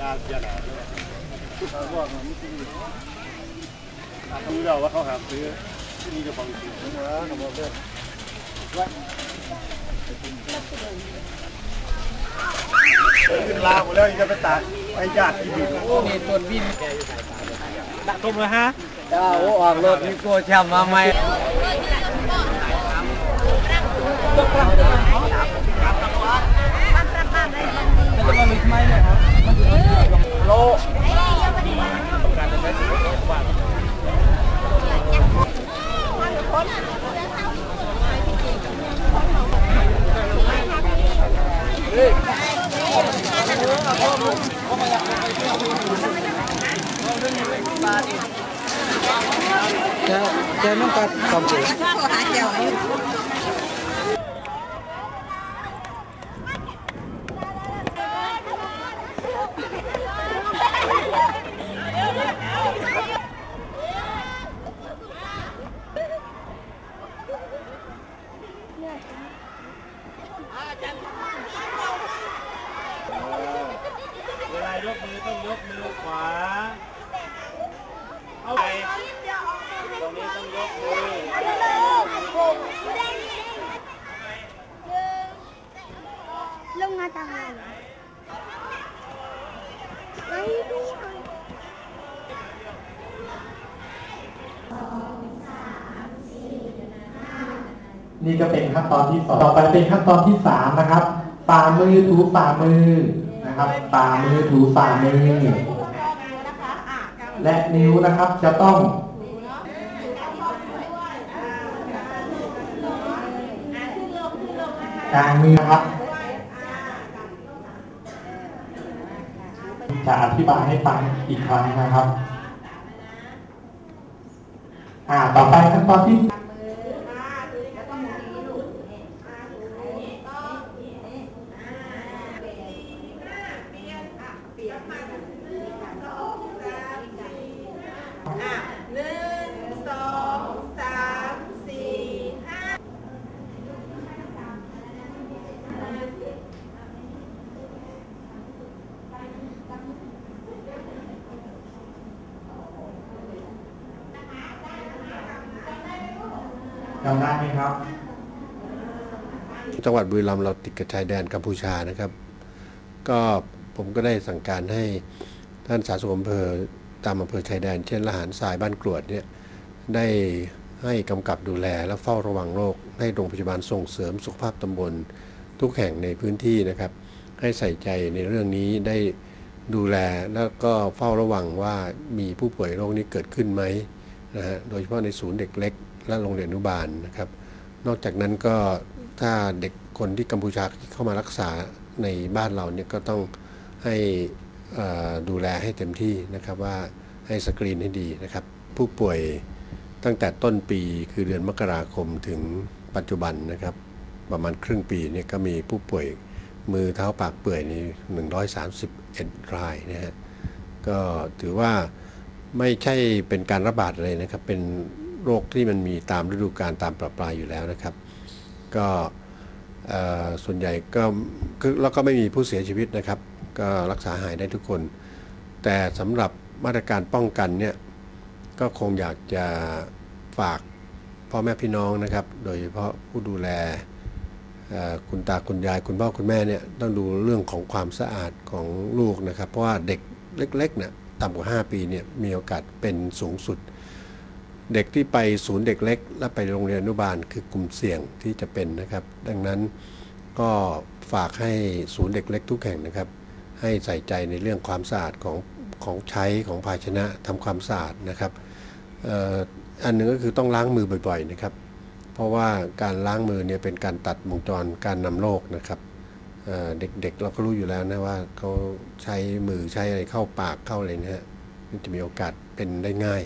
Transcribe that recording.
ดาเสียดาเลยเขาบอกว่าไม่จริงรู้แล้วว่าเขาหาซื้อที่นี่จะฟังซื้อนะเขาบอกเลยว่าขึ้นลาหมดแล้วจะไปตากไปญาติที่ดีโอ้นี่ต้นวินดักตมเลยฮะเจ้าออกรถนี่กลัวแชมป์มาใหม จะจะน้องกัดคำพูด เวลา ยกมือต้องยกมือขวา เอาไปตรงนี้ต้องยกมือลงมาทำไมไม่รู้นี่ก็เป็นขั้นตอนที่สองต่อไปเป็นขั้นตอนที่สามนะครับฝ่ามือถูฝ่ามือ นะครับฝ่ามือถูฝ่ามือและนิ้วนะครับจะต้องกลางมือนะครับ จะอธิบายให้ฟังอีกครั้งนะครับ อ่า ต่อไปขั้นตอนที่ หนึ่งสองสามสี่ห้า จำได้ไหมครับ จังหวัดบุรีรัมย์เราติดกับชายแดนกัมพูชานะครับ ก็ผมก็ได้สั่งการให้ท่านสาธารณสุขอำเภอตามอำเภอชายแดน เช่นละหารทรายบ้านกรวดเนี่ยได้ให้กำกับดูแลและเฝ้าระวังโรค ให้โรงพยาบาลส่งเสริมสุขภาพตำบลทุกแห่งในพื้นที่นะครับ ให้ใส่ใจในเรื่องนี้ได้ดูแลแล้วก็เฝ้าระวังว่ามีผู้ป่วยโรคนี้เกิดขึ้นไหมนะฮะโดยเฉพาะในศูนย์เด็กเล็ก และโรงเรียนอนุบาลนะครับ นอกจากนั้นก็ถ้าเด็กคนที่กัมพูชาเข้ามารักษาในบ้านเราเนี่ยก็ต้องให้ดูแลให้เต็มที่นะครับว่าให้สกรีนให้ดีนะครับ ผู้ป่วยตั้งแต่ต้นปีคือเดือนมกราคมถึงปัจจุบันนะครับ ประมาณครึ่งปีเนี่ยก็มีผู้ป่วยมือเท้าปากเปื่อยนี่131 รายนะฮะก็ถือว่าไม่ใช่เป็นการระบาดอะไรนะครับเป็น โรคที่มันมีตามฤดูกาลตามประปรายอยู่แล้วนะครับ ก็ส่วนใหญ่ก็แล้วก็ไม่มีผู้เสียชีวิตนะครับ ก็รักษาหายได้ทุกคน แต่สำหรับมาตรการป้องกันเนี่ยก็คงอยากจะฝากพ่อแม่พี่น้องนะครับ โดยเฉพาะผู้ดูแลคุณตาคุณยายคุณพ่อคุณแม่เนี่ยต้องดูเรื่องของความสะอาดของลูกนะครับ เพราะว่าเด็กเล็กๆเนี่ยต่ำกว่า 5 ปีเนี่ยมีโอกาสเป็นสูงสุด เด็กที่ไปศูนย์เด็กเล็ก และไปโรงเรียนอนุบาลคือกลุ่มเสี่ยงที่จะเป็นนะครับ ดังนั้นก็ฝากให้ศูนย์เด็กเล็กทุกแห่งนะครับ ให้ใส่ใจในเรื่องความสะอาดของของใช้ของภาชนะทำความสะอาดนะครับอันหนึ่งก็คือต้องล้างมือบ่อยๆนะครับ เพราะว่าการล้างมือเนี่ยเป็นการตัดวงจรการนำโรคนะครับเด็กๆเราก็รู้อยู่แล้วนะว่าเขาใช้มือใช้อะไรเข้าปากเข้าอะไรนะฮะมันจะมีโอกาสเป็นได้ง่าย